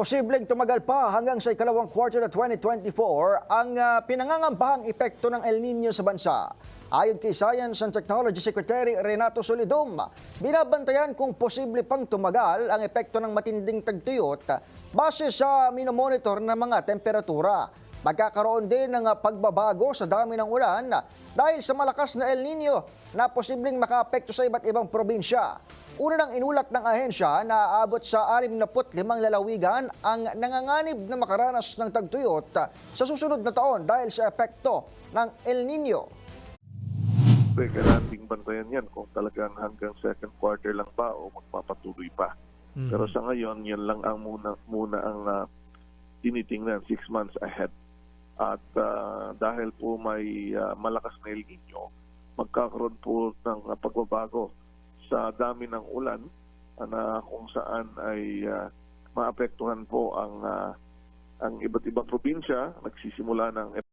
Posibleng tumagal pa hanggang sa ikalawang quarter ng 2024 ang ah, pinangangambahang epekto ng El Nino sa bansa. Ayon kay Science and Technology Secretary Renato Solidum, binabantayan kung posible pang tumagal ang epekto ng matinding tagtuyot base sa minomonitor ng mga temperatura. Magkakaroon din ng pagbabago sa dami ng ulan dahil sa malakas na El Nino na posibleng makaapekto sa iba't ibang probinsya. Una nang inulat ng ahensya na aabot sa 65 lalawigan ang nanganganib na makaranas ng tagtuyot sa susunod na taon dahil sa epekto ng El Nino. Pwede nating bantayan yan kung talagang hanggang second quarter lang ba o magpapatuloy pa. Pero sa ngayon, yan lang ang muna, muna ang ah, tinitingnan six months ahead. At ah, dahil po may ah, malakas na El Nino, magkakaroon po ng ah, pagbabago sa dami ng ulan ah, na kung saan ay ah, maapektuhan po ang ah, ang iba't ibang probinsya. Nagsisimula ng